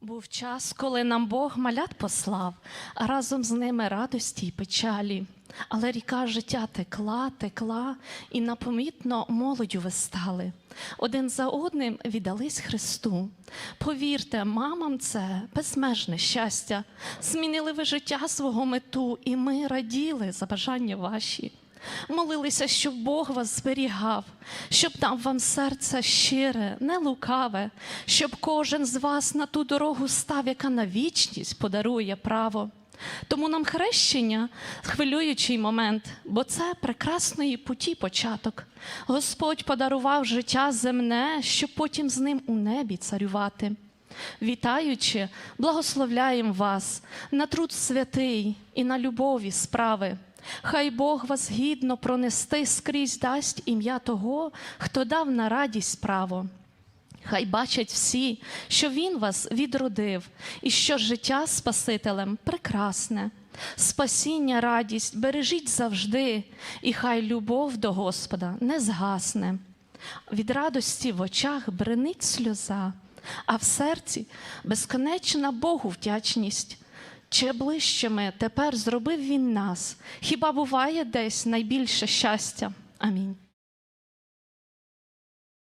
Був час, коли нам Бог малят послав, а разом з ними радості й печалі. Але ріка життя текла, текла, і напомітно молоддю ви стали. Один за одним віддались Христу. Повірте, мамам це безмежне щастя. Змінили ви життя свого мету, і ми раділи за бажання ваші. Молилися, щоб Бог вас зберігав, щоб дав вам серце щире, не лукаве, щоб кожен з вас на ту дорогу став, яка на вічність подарує право. Тому нам хрещення хвилюючий момент, бо це прекрасної путі початок. Господь подарував життя земне, щоб потім з ним у небі царювати. Вітаючи, благословляємо вас на труд святий і на любові справи. Хай Бог вас гідно пронести скрізь дасть ім'я того, хто дав на радість право. Хай бачать всі, що Він вас відродив, і що життя Спасителем прекрасне, спасіння, радість бережіть завжди, і хай любов до Господа не згасне. Від радості в очах бренить сльоза, а в серці безконечна Богу вдячність. Чи ближчими тепер зробив він нас? Хіба буває десь найбільше щастя? Амінь.